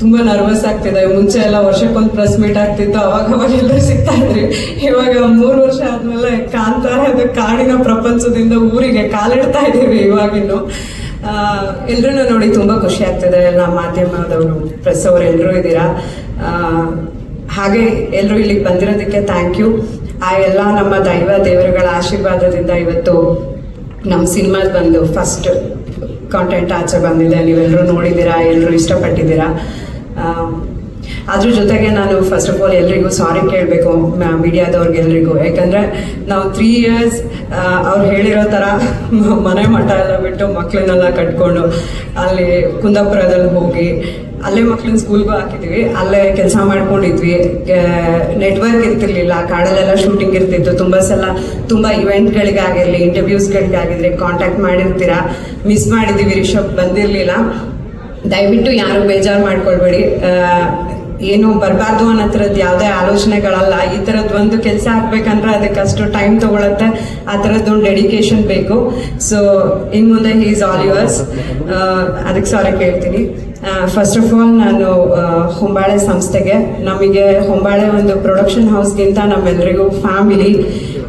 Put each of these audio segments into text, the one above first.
ತುಂಬಾ ನರ್ವಸ್ ಆಗ್ತಿದೆ. ಮುಂಚೆ ಎಲ್ಲ ವರ್ಷಕ್ಕೊಂದು ಪ್ರೆಸ್ ಮೀಟ್ ಆಗ್ತಿತ್ತು ಅವಾಗ ಅವಾಗ ಎಲ್ಲರೂ ಸಿಗ್ತಾ ಇದ್ರಿ. ಇವಾಗ ಮೂರು ವರ್ಷ ಆದ್ಮೇಲೆ ಕಾಂತಾರದ ಕಾಡಿನ ಪ್ರಪಂಚದಿಂದ ಊರಿಗೆ ಕಾಲಿಡ್ತಾ ಇದ್ದೀವಿ ಇವಾಗಿನ್ನು. ಎಲ್ಲರೂ ನೋಡಿ ತುಂಬಾ ಖುಷಿ ಆಗ್ತಿದೆ ಎಲ್ಲ ಮಾಧ್ಯಮದವರು ಪ್ರೆಸ್ ಅವರು ಎಲ್ಲರೂ ಇದ್ದೀರಾ? ಹಾಗೆ ಎಲ್ಲರೂ ಇಲ್ಲಿಗೆ ಬಂದಿರೋದಕ್ಕೆ ಥ್ಯಾಂಕ್ ಯು ಆ ಎಲ್ಲ ನಮ್ಮ ದೈವ ದೇವರುಗಳ ಆಶೀರ್ವಾದದಿಂದ ಇವತ್ತು ನಮ್ಮ ಸಿನಿಮಾದ ಬಂದು ಫಸ್ಟ್ ಕಾಂಟೆಂಟ್ ಆಚೆ ಬಂದಿದೆ. ನೀವೆಲ್ಲರೂ ನೋಡಿದ್ದೀರಾ ಎಲ್ಲರೂ ಇಷ್ಟಪಟ್ಟಿದ್ದೀರಾ? ಅದ್ರ ಜೊತೆಗೆ ನಾನು ಫಸ್ಟ್ ಆಫ್ ಆಲ್ ಎಲ್ರಿಗೂ ಸಾರಿ ಕೇಳಬೇಕು ಮೀಡಿಯಾದವ್ರಿಗೆಲ್ರಿಗೂ. ಯಾಕಂದರೆ ನಾವು ತ್ರೀ ಇಯರ್ಸ್ ಅವ್ರು ಹೇಳಿರೋ ಥರ ಮನೆ ಮಠ ಎಲ್ಲ ಬಿಟ್ಟು ಮಕ್ಕಳನ್ನೆಲ್ಲ ಕಟ್ಕೊಂಡು ಅಲ್ಲಿ ಕುಂದಾಪುರದಲ್ಲಿ ಹೋಗಿ, ಅಲ್ಲೇ ಮಕ್ಳನ್ನ ಸ್ಕೂಲ್ಗೂ ಹಾಕಿದ್ವಿ. ಅಲ್ಲೇ ಕೆಲಸ ಮಾಡ್ಕೊಂಡಿದ್ವಿ. ನೆಟ್ವರ್ಕ್ ಇರ್ತಿರ್ಲಿಲ್ಲ ಕಾಡಲ್ಲೆಲ್ಲ ಶೂಟಿಂಗ್ ಇರ್ತಿತ್ತು. ತುಂಬ ಸಲ ತುಂಬ ಇವೆಂಟ್ಗಳಿಗಾಗಿರಲಿ ಇಂಟರ್ವ್ಯೂಸ್ಗಳಿಗಾಗಿರಲಿ ಕಾಂಟ್ಯಾಕ್ಟ್ ಮಾಡಿರ್ತೀರಾ? ಮಿಸ್ ಮಾಡಿದ್ದೀವಿ ರಿಷಬ್ ಬಂದಿರಲಿಲ್ಲ. ದಯವಿಟ್ಟು ಯಾರು ಬೇಜಾರು ಮಾಡ್ಕೊಳ್ಬೇಡಿ. ಏನು ಬರಬಾರ್ದು ಅನ್ನೋ ಥರದ್ದು ಯಾವುದೇ ಆಲೋಚನೆಗಳಲ್ಲ. ಈ ಥರದ್ದು ಒಂದು ಕೆಲಸ ಹಾಕ್ಬೇಕಂದ್ರೆ ಅದಕ್ಕೆ ಅಷ್ಟು ಟೈಮ್ ತಗೊಳತ್ತೆ. ಆ ಥರದ್ದು ಒಂದು ಡೆಡಿಕೇಶನ್ ಬೇಕು. ಸೊ ಇನ್ನು ಮುಂದೆ ಹಿ ಈಸ್ ಆಲ್ ಯುವರ್ಸ್ ಅದಕ್ಕೆ ಸಾರಿ ಕೇಳ್ತೀನಿ. ಫಸ್ಟ್ ಆಫ್ ಆಲ್ ನಾನು ಹೊಂಬಾಳೆ ಸಂಸ್ಥೆಗೆ ನಮಗೆ ಹೊಂಬಾಳೆ ಒಂದು ಪ್ರೊಡಕ್ಷನ್ ಹೌಸ್ಗಿಂತ ನಮ್ಮೆಲ್ಲರಿಗೂ ಫ್ಯಾಮಿಲಿ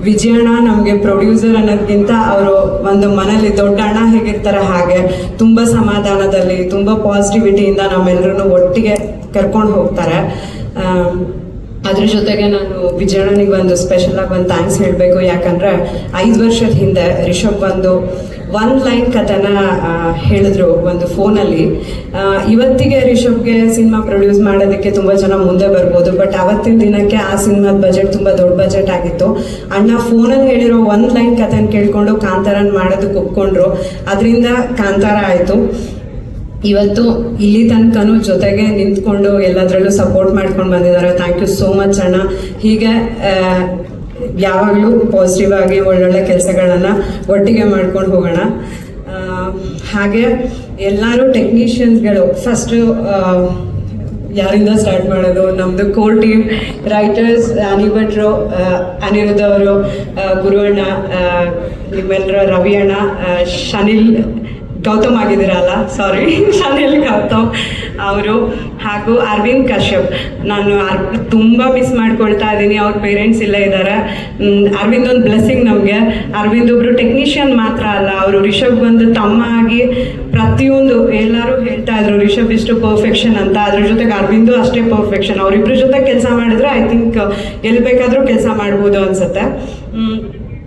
ವಿಜಯಣ್ಣ ನಮಗೆ ಪ್ರೊಡ್ಯೂಸರ್ ಅನ್ನೋದ್ಕಿಂತ ಅವರು ಒಂದು ಮನೇಲಿ ದೊಡ್ಡ ಅಣ್ಣ ಹೇಗಿರ್ತಾರೆ ಹಾಗೆ ತುಂಬ ಸಮಾಧಾನದಲ್ಲಿ, ತುಂಬ ಪಾಸಿಟಿವಿಟಿಯಿಂದ ನಮ್ಮೆಲ್ಲರೂ ಒಟ್ಟಿಗೆ ಕರ್ಕೊಂಡು ಹೋಗ್ತಾರೆ. ಅದ್ರ ಜೊತೆಗೆ ನಾನು ವಿಜಯಣ್ಣನಿಗೆ ಒಂದು ಸ್ಪೆಷಲ್ ಆಗಿ ಒಂದು ಥ್ಯಾಂಕ್ಸ್ ಹೇಳಬೇಕು. ಯಾಕಂದ್ರೆ ಐದು ವರ್ಷದ ಹಿಂದೆ ರಿಷಬ್ ಒಂದು ಒನ್ ಲೈನ್ ಕಥೆನ ಹೇಳಿದ್ರು ಒಂದು ಫೋನಲ್ಲಿ. ಇವತ್ತಿಗೆ ರಿಷಬ್ಗೆ ಸಿನಿಮಾ ಪ್ರೊಡ್ಯೂಸ್ ಮಾಡೋದಕ್ಕೆ ತುಂಬ ಜನ ಮುಂದೆ ಬರ್ಬೋದು ಬಟ್ ಅವತ್ತಿನ ದಿನಕ್ಕೆ ಆ ಸಿನಿಮಾದ ಬಜೆಟ್ ತುಂಬ ದೊಡ್ಡ ಬಜೆಟ್ ಆಗಿತ್ತು. ಅಣ್ಣ ಫೋನಲ್ಲಿ ಹೇಳಿರೋ ಒಂದು ಲೈನ್ ಕಥೆನ ಕೇಳ್ಕೊಂಡು ಕಾಂತಾರನ್ ಮಾಡೋದಕ್ಕೆ ಒಪ್ಕೊಂಡ್ರು. ಅದರಿಂದ ಕಾಂತಾರ ಆಯಿತು. ಇವತ್ತು ಇಲ್ಲಿ ತನಕನೂ ಜೊತೆಗೆ ನಿಂತ್ಕೊಂಡು ಎಲ್ಲದರಲ್ಲೂ ಸಪೋರ್ಟ್ ಮಾಡ್ಕೊಂಡು ಬಂದಿದ್ದಾರೆ. ಥ್ಯಾಂಕ್ ಯು ಸೋ ಮಚ್ ಅಣ್ಣ. ಹೀಗೆ ಯಾವಾಗಲೂ ಪಾಸಿಟಿವ್ ಆಗಿ ಒಳ್ಳೊಳ್ಳೆ ಕೆಲಸಗಳನ್ನ ಒಟ್ಟಿಗೆ ಮಾಡ್ಕೊಂಡು ಹೋಗೋಣ. ಹಾಗೆ ಎಲ್ಲರೂ ಟೆಕ್ನಿಷಿಯನ್ಸ್ಗಳು ಫಸ್ಟು ಯಾರಿಂದ ಸ್ಟಾರ್ಟ್ ಮಾಡೋದು? ನಮ್ಮದು ಕೋರ್ ಟೀಮ್ ರೈಟರ್ಸ್ ಅನಿಭಟ್ರು ಅನಿರುದ್ಧ ಅವರು ಗುರುವಣ್ಣ ನಿಮ್ಮೆಲ್ಲರ ರವಿ ಅಣ್ಣ ಶನಿಲ್ ಗೌತಮ್ ಆಗಿದ್ದೀರಲ್ಲ ಸಾರಿ ಶನಿಲ್ ಗೌತಮ್ ಅವರು. ಹಾಗೂ ಅರವಿಂದ್ ಕಶ್ಯಪ್. ನಾನು ಅರ್, ತುಂಬ ಮಿಸ್ ಮಾಡ್ಕೊಳ್ತಾ ಇದ್ದೀನಿ. ಅವ್ರ ಪೇರೆಂಟ್ಸ್ ಇಲ್ಲ ಇದ್ದಾರೆ ಅರವಿಂದ್ ಒಂದು ಬ್ಲೆಸ್ಸಿಂಗ್ ನಮಗೆ. ಅರವಿಂದ್ ಒಬ್ಬರು ಟೆಕ್ನಿಷಿಯನ್ ಮಾತ್ರ ಅಲ್ಲ. ಅವರು ರಿಷಬ್ ಒಂದು ತಮ್ಮ ಆಗಿ ಪ್ರತಿಯೊಂದು ಎಲ್ಲರೂ ಹೇಳ್ತಾ ಇದ್ರು, ರಿಷಬ್ ಇಷ್ಟು ಪರ್ಫೆಕ್ಷನ್ ಅಂತ. ಅದ್ರ ಜೊತೆಗೆ ಅರವಿಂದು ಅಷ್ಟೇ ಪರ್ಫೆಕ್ಷನ್ ಅವರಿಬ್ರ ಜೊತೆ ಕೆಲಸ ಮಾಡಿದ್ರೆ ಐ ಥಿಂಕ್ ಎಲ್ಲಿ ಬೇಕಾದರೂ ಕೆಲಸ ಮಾಡ್ಬೋದು ಅನ್ಸುತ್ತೆ.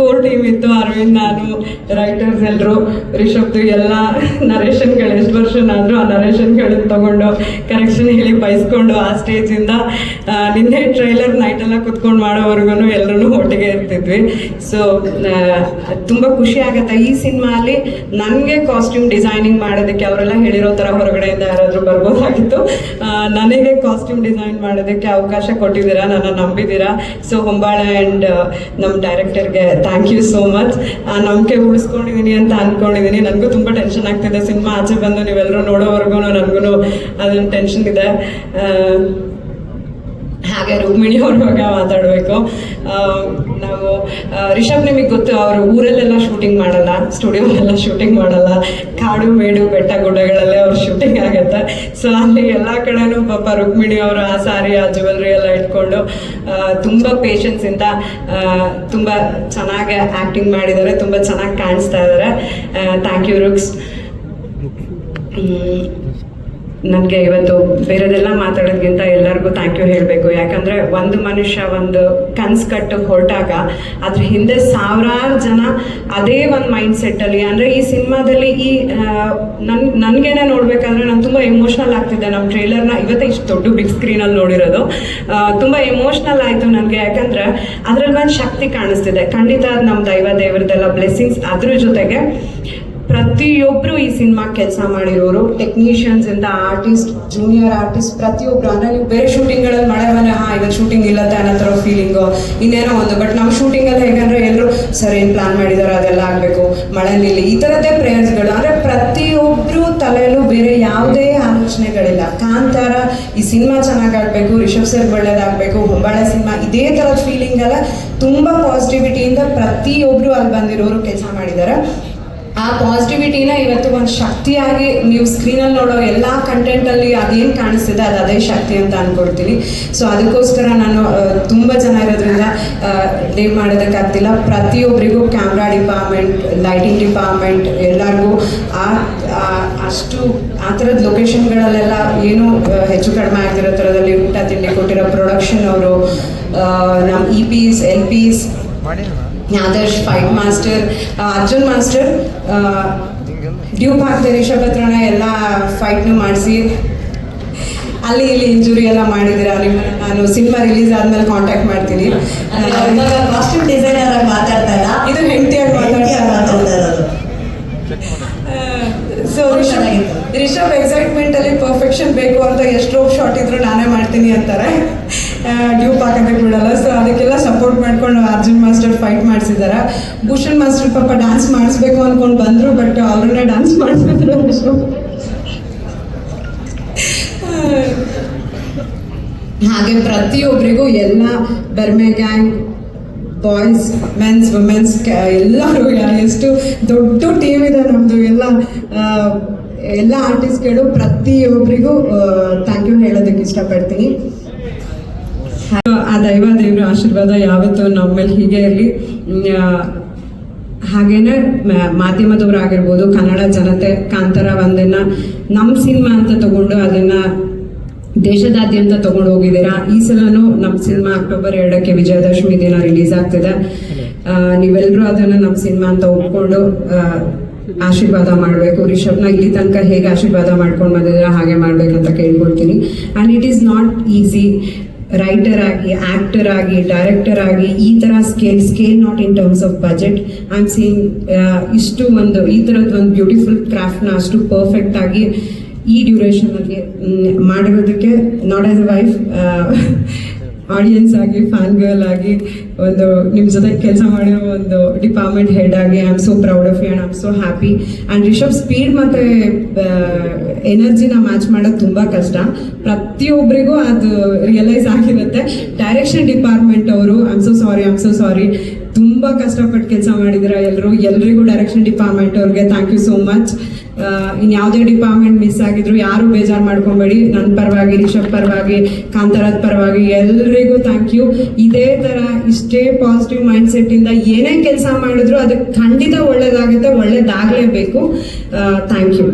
ಕೋರ್ ಟೀಮ್ ಇತ್ತು ಅರವಿಂದ್ ನಾನು ರೈಟರ್ಸ್ ಎಲ್ಲರೂ ರಿಷಬ್ದು ಎಲ್ಲ ನರೇಷನ್ಗಳು ಎಷ್ಟು ವರ್ಷನಾದರೂ ಆ ನರೇಷನ್ಗಳನ್ನ ತಗೊಂಡು ಕರೆಕ್ಷನ್ ಹೇಳಿ ಬಯಸ್ಕೊಂಡು ಆ ಸ್ಟೇಜಿಂದ ನಿನ್ನೆ ಟ್ರೈಲರ್ ನೈಟೆಲ್ಲ ಕುತ್ಕೊಂಡು ಮಾಡೋವರೆಗೂ ಎಲ್ಲರೂ ಒಟ್ಟಿಗೆ ಇರ್ತಿದ್ವಿ. ಸೊ ತುಂಬ ಖುಷಿ ಆಗುತ್ತೆ. ಈ ಸಿನಿಮಾಲಿ ನನಗೆ ಕಾಸ್ಟ್ಯೂಮ್ ಡಿಸೈನಿಂಗ್ ಮಾಡೋದಕ್ಕೆ ಅವರೆಲ್ಲ ಹೇಳಿರೋ ಥರ ಹೊರಗಡೆಯಿಂದ ಯಾರಾದರೂ ಬರ್ಬೋದಾಗಿತ್ತು. ನನಗೆ ಕಾಸ್ಟ್ಯೂಮ್ ಡಿಸೈನ್ ಮಾಡೋದಕ್ಕೆ ಅವಕಾಶ ಕೊಟ್ಟಿದ್ದೀರಾ, ನನ್ನ ನಂಬಿದ್ದೀರಾ? ಸೊ ಹೊಂಬಾಳೆ ಆ್ಯಂಡ್ ನಮ್ಮ ಡೈರೆಕ್ಟರ್ಗೆ ಥ್ಯಾಂಕ್ ಯು ಸೋ ಮಚ್ ನಂಬಿಕೆ ಉಳಿಸ್ಕೊಂಡಿದ್ದೀನಿ ಅಂತ ಅಂದ್ಕೊಂಡಿದ್ದೀನಿ ನನಗೂ ತುಂಬ ಟೆನ್ಷನ್ ಆಗ್ತಿದೆ. ಸಿನಿಮಾ ಆಚೆ ಬಂದು ನೀವೆಲ್ಲರೂ ನೋಡೋವರೆಗೂ ನನಗೂ ಅದೊಂದು ಟೆನ್ಷನ್ ಇದೆ. ಹಾಗೆ ರುಕ್ಮಿಣಿ ಅವ್ರ ಬಗ್ಗೆ ಮಾತಾಡಬೇಕು. ನಾವು ರಿಷಬ್ ನಿಮಗೆ ಗೊತ್ತು ಅವರು ಊರಲ್ಲೆಲ್ಲ ಶೂಟಿಂಗ್ ಮಾಡಲ್ಲ ಸ್ಟುಡಿಯೋಲೆಲ್ಲ ಶೂಟಿಂಗ್ ಮಾಡಲ್ಲ. ಕಾಡು ಮೇಡು ಬೆಟ್ಟ ಗುಡ್ಡಗಳಲ್ಲೇ ಅವ್ರ ಶೂಟಿಂಗ್ ಆಗುತ್ತೆ. ಸೊ ಅಲ್ಲಿ ಎಲ್ಲ ಕಡೆನೂ ಪಾಪ ರುಕ್ಮಿಣಿ ಅವರು ಆ ಸಾರಿ ಆ ಜ್ಯುವೆಲ್ರಿ ಎಲ್ಲ ಇಟ್ಕೊಂಡು ತುಂಬ ತುಂಬ ಪೇಷನ್ಸಿಂದ ತುಂಬ ಚೆನ್ನಾಗಿ ಆ್ಯಕ್ಟಿಂಗ್ ಮಾಡಿದ್ದಾರೆ ತುಂಬ ಚೆನ್ನಾಗಿ ಕಾಣಿಸ್ತಾ ಇದ್ದಾರೆ. ಥ್ಯಾಂಕ್ ಯು ರುಕ್ಸ್ ನನಗೆ ಇವತ್ತು ಬೇರೆದೆಲ್ಲ ಮಾತಾಡೋದ್ಕಿಂತ ಎಲ್ಲರಿಗೂ ಥ್ಯಾಂಕ್ ಯು ಹೇಳಬೇಕು. ಯಾಕಂದರೆ ಒಂದು ಮನುಷ್ಯ ಒಂದು ಕನ್ಸು ಕಟ್ಟು ಹೊರಟಾಗ ಅದ್ರ ಹಿಂದೆ ಸಾವಿರಾರು ಜನ ಅದೇ ಒಂದು ಮೈಂಡ್ ಸೆಟ್ಟಲ್ಲಿ ಅಂದರೆ ಈ ಸಿನಿಮಾದಲ್ಲಿ ಈ ನನ್, ನನಗೇನೆ ನೋಡಬೇಕಂದ್ರೆ ನಾನು ತುಂಬ ಎಮೋಷ್ನಲ್ ಆಗ್ತಿದ್ದೆ ನಮ್ಮ ಟ್ರೇಲರ್ನ ಇವತ್ತೇ ಇಷ್ಟು ದೊಡ್ಡ ಬಿಗ್ ಸ್ಕ್ರೀನಲ್ಲಿ ನೋಡಿರೋದು. ತುಂಬ ಎಮೋಷ್ನಲ್ ಆಯಿತು ನನಗೆ. ಯಾಕಂದರೆ ಅದರಲ್ಲಿ ಒಂದು ಶಕ್ತಿ ಕಾಣಿಸ್ತಿದೆ. ಖಂಡಿತ ನಮ್ಮ ದೈವ ದೇವರದೆಲ್ಲ ಬ್ಲೆಸ್ಸಿಂಗ್ಸ್ ಅದ್ರ ಜೊತೆಗೆ. ಪ್ರತಿಯೊಬ್ರು ಈ ಸಿನಿಮಾ ಕೆಲಸ ಮಾಡಿರೋರು ಟೆಕ್ನಿಷಿಯನ್ಸ್ ಇಂದ ಆರ್ಟಿಸ್ಟ್ ಜೂನಿಯರ್ ಆರ್ಟಿಸ್ಟ್ ಪ್ರತಿಯೊಬ್ರು. ಅಂದ್ರೆ ನೀವು ಬೇರೆ ಶೂಟಿಂಗ್ಗಳಲ್ಲಿ ಮಳೆ ಮನೆ ಹಾ ಇವತ್ತು ಶೂಟಿಂಗ್ ಇಲ್ಲ ಅನ್ನೋ ಥರ ಫೀಲಿಂಗು ಇನ್ನೇನೋ ಒಂದು. ಬಟ್ ನಮ್ಮ ಶೂಟಿಂಗಲ್ಲಿ ಹೇಗಂದ್ರೆ ಎಲ್ಲರೂ ಸರ್, ಏನು ಪ್ಲಾನ್ ಮಾಡಿದಾರೆ? ಅದೆಲ್ಲ ಆಗಬೇಕು. ಮಳೆ ನಿಲ್ಲಿ. ಈ ಥರದ್ದೇ ಪ್ರೇಯರ್ಸ್ಗಳು ಅಂದರೆ ಪ್ರತಿಯೊಬ್ಬರು ತಲೆಯಲ್ಲೂ ಬೇರೆ ಯಾವುದೇ ಆಲೋಚನೆಗಳಿಲ್ಲ. ಕಾಂತಾರ, ಈ ಸಿನಿಮಾ ಚೆನ್ನಾಗಾಗಬೇಕು, ರಿಷಬ್ ಸರ್ ಒಳ್ಳೇದಾಗಬೇಕು, ಹೊಂಬಾಳೆ ಸಿನಿಮಾ. ಇದೇ ಥರದ ಫೀಲಿಂಗ್ ಎಲ್ಲ ತುಂಬ ಪಾಸಿಟಿವಿಟಿಯಿಂದ ಪ್ರತಿಯೊಬ್ಬರು ಅಲ್ಲಿ ಬಂದಿರೋರು ಕೆಲಸ ಮಾಡಿದ್ದಾರೆ ಆ ಪಾಸಿಟಿವಿಟಿನ ಇವತ್ತು ಒಂದು ಶಕ್ತಿಯಾಗಿ ನೀವು ಸ್ಕ್ರೀನಲ್ಲಿ ನೋಡೋ ಎಲ್ಲ ಕಂಟೆಂಟಲ್ಲಿ ಅದೇನು ಕಾಣಿಸ್ತಿದೆ ಅದು ಅದೇ ಶಕ್ತಿ ಅಂತ ಅಂದ್ಕೊಡ್ತೀನಿ ಸೊ ಅದಕ್ಕೋಸ್ಕರ ನಾನು ತುಂಬ ಜನ ಇರೋದ್ರಿಂದ ಮಾಡೋದಕ್ಕೆ ಮಾಡೋದಕ್ಕಾಗ್ತಿಲ್ಲ. ಪ್ರತಿಯೊಬ್ಬರಿಗೂ ಕ್ಯಾಮ್ರಾ ಡಿಪಾರ್ಟ್ಮೆಂಟ್ ಲೈಟಿಂಗ್ ಡಿಪಾರ್ಟ್ಮೆಂಟ್ ಎಲ್ಲರಿಗೂ ಆ ಅಷ್ಟು, ಆ ಥರದ ಲೊಕೇಶನ್ಗಳಲ್ಲೆಲ್ಲ ಏನು ಹೆಚ್ಚು ಕಡಿಮೆ ಆಗ್ತಿರೋ ಥರದಲ್ಲಿ ಊಟ, ತಿಂಡಿ ಕೊಟ್ಟಿರೋ ಪ್ರೊಡಕ್ಷನ್ ಅವರು ನಮ್ಮ ಇ ಪಿಸ್ ಎಲ್ ಪಿಸ್ Adarsh fight master Arjun master dupe ಹಾಕ್ದೆ ರಿಷಬ್ ಹತ್ರನ ಎಲ್ಲ ಫೈಟ್ನು ಮಾಡಿಸಿ. ಅಲ್ಲಿ ಇಲ್ಲಿ ಇಂಜುರಿ ಎಲ್ಲ ಮಾಡಿದ್ದೀರಾ ನಿಮ್ಮ ನಾನು ಸಿನಿಮಾ ರಿಲೀಸ್ ಆದ್ಮೇಲೆ ಕಾಂಟ್ಯಾಕ್ಟ್ ಮಾಡ್ತೀನಿ. ಕಾಸ್ಟ್ಯೂಮ್ ಡಿಸೈನರ್ ಆಗಿ ಮಾತಾಡ್ತಾ ಇಲ್ಲ ಇದು ಹೆಂಡತಿಯಾಗಿ ಮಾತಾಡ್ತಾ ಸೊ ರಿಷಬ್. ರಿಷಬ್ ಎಕ್ಸೈಟ್ಮೆಂಟ್ ಅಲ್ಲಿ ಪರ್ಫೆಕ್ಷನ್ ಬೇಕು ಅಂತ ಎಷ್ಟೋ ಶಾರ್ಟ್ ಇದ್ರು ನಾನೇ ಮಾಡ್ತೀನಿ ಅಂತಾರೆ. ಡ್ಯೂಪ್ ಹಾಕೋದಕ್ಕೆ ಬಿಡಲ್ಲ. ಸೊ ಅದಕ್ಕೆಲ್ಲ ಸಪೋರ್ಟ್ ಮಾಡ್ಕೊಂಡು ಅರ್ಜುನ್ ಮಾಸ್ಟರ್ ಫೈಟ್ ಮಾಡಿಸಿದ್ದಾರೆ ಭೂಷಣ್ ಮಾಸ್ಟರ್ ಪಾಪ ಡ್ಯಾನ್ಸ್ ಮಾಡಿಸ್ಬೇಕು ಅಂದ್ಕೊಂಡು ಬಂದ್ರು ಬಟ್ ಅವ್ರನ್ನೇ ಡ್ಯಾನ್ಸ್ ಮಾಡಿಸಿದ್ರು ಹಾಗೆ ಪ್ರತಿಯೊಬ್ಬರಿಗೂ ಎಲ್ಲ ಬರ್ಮೆ ಗ್ಯಾಂಗ್ ಬಾಯ್ಸ್ ಮೆನ್ಸ್ ವುಮೆನ್ಸ್ ಎಲ್ಲರೂ ಎಷ್ಟು ದೊಡ್ಡ ಟೀಮ್ ಇದೆ ನಮ್ಮದು ಎಲ್ಲ ಎಲ್ಲ ಆರ್ಟಿಸ್ಟ್ಗಳು ಪ್ರತಿಯೊಬ್ಬರಿಗೂ ಥ್ಯಾಂಕ್ ಯು ಹೇಳೋದಕ್ಕೆ ಇಷ್ಟಪಡ್ತೀನಿ. ಆಶೀರ್ವಾದ ಯಾವತ್ತೂ ನಮ್ಮ ಮೇಲೆ ಹೀಗೆ ಇರಲಿ. ಹಾಗೇನೆ ಮಾಧ್ಯಮದವರಾಗಿರ್ಬೋದು ಕನ್ನಡ ಜನತೆ, ಕಾಂತಾರ ಒಂದನ್ನ ನಮ್ಮ ಸಿನಿಮಾ ಅಂತ ತಗೊಂಡು ಅದನ್ನ ದೇಶದಾದ್ಯಂತ ತಗೊಂಡು ಹೋಗಿದ್ದೀರಾ? ಈ ಸಲನೂ ನಮ್ಮ ಸಿನಿಮಾ ಅಕ್ಟೋಬರ್ ಎರಡಕ್ಕೆ ವಿಜಯದಶಮಿ ದಿನ ರಿಲೀಸ್ ಆಗ್ತಿದೆ. ನೀವೆಲ್ಲರೂ ಅದನ್ನ ನಮ್ಮ ಸಿನಿಮಾ ಅಂತ ಒಪ್ಕೊಂಡು ಆಶೀರ್ವಾದ ಮಾಡಬೇಕು. ರಿಷಬ್ನ ಇಲ್ಲಿ ತನಕ ಹೇಗೆ ಆಶೀರ್ವಾದ ಮಾಡ್ಕೊಂಡು ಬಂದಿದ್ದೀರಾ, ಹಾಗೆ ಮಾಡ್ಬೇಕಂತ ಕೇಳ್ಕೊಳ್ತೀನಿ. And it is not easy writer ಆಗಿ ಆಕ್ಟರ್ ಆಗಿ ಡೈರೆಕ್ಟರ್ ಆಗಿ, ಈ ಥರ scale scale not in terms of budget I am seeing ಇಷ್ಟು ಒಂದು, ಈ ಥರದ್ದು ಒಂದು ಬ್ಯೂಟಿಫುಲ್ ಕ್ರಾಫ್ಟ್ನ ಅಷ್ಟು ಪರ್ಫೆಕ್ಟ್ ಆಗಿ ಈ ಡ್ಯೂರೇಷನಲ್ಲಿ ಮಾಡಿರೋದಕ್ಕೆ ನಾಟ್ ಆಸ್ ವೈಫ್ ಆಡಿಯನ್ಸ್ ಆಗಿ ಫ್ಯಾನ್ ಗರ್ಲ್ ಆಗಿ ಒಂದು ನಿಮ್ಮ ಜೊತೆ ಕೆಲಸ ಮಾಡಿರೋ ಒಂದು ಡಿಪಾರ್ಟ್ಮೆಂಟ್ ಹೆಡ್ ಆಗಿ I am so proud of you and I am so happy and Rishab speed ಮತ್ತು ಎನರ್ಜಿನ ಮ್ಯಾಚ್ ಮಾಡೋದು ತುಂಬ ಕಷ್ಟ. ಪ್ರತಿಯೊಬ್ಬರಿಗೂ ಅದು ರಿಯಲೈಸ್ ಆಗಿರುತ್ತೆ. ಡೈರೆಕ್ಷನ್ ಡಿಪಾರ್ಟ್ಮೆಂಟ್ ಅವರು I'm so sorry am so sorry ತುಂಬ ಕಷ್ಟಪಟ್ಟು ಕೆಲಸ ಮಾಡಿದ್ದೀರಾ ಎಲ್ಲರೂ ಎಲ್ರಿಗೂ ಡೈರೆಕ್ಷನ್ ಡಿಪಾರ್ಟ್ಮೆಂಟ್ ಅವ್ರಿಗೆ thank you so much in ಯಾವುದೇ ಡಿಪಾರ್ಟ್ಮೆಂಟ್ ಮಿಸ್ ಆಗಿದ್ರು ಯಾರು ಬೇಜಾರು ಮಾಡ್ಕೊಬೇಡಿ. ನನ್ನ ಪರವಾಗಿ, ರಿಷಬ್ ಪರವಾಗಿ ಕಾಂತರಾಜ್ ಪರವಾಗಿ ಎಲ್ರಿಗೂ ಥ್ಯಾಂಕ್ ಯು ಇದೇ ಥರ ಇಷ್ಟೇ ಪಾಸಿಟಿವ್ ಮೈಂಡ್ ಸೆಟ್ಟಿಂದ ಏನೇ ಕೆಲಸ ಮಾಡಿದ್ರು ಅದಕ್ಕೆ ಖಂಡಿತ ಒಳ್ಳೇದಾಗುತ್ತೆ, ಒಳ್ಳೇದಾಗಲೇಬೇಕು. Thank you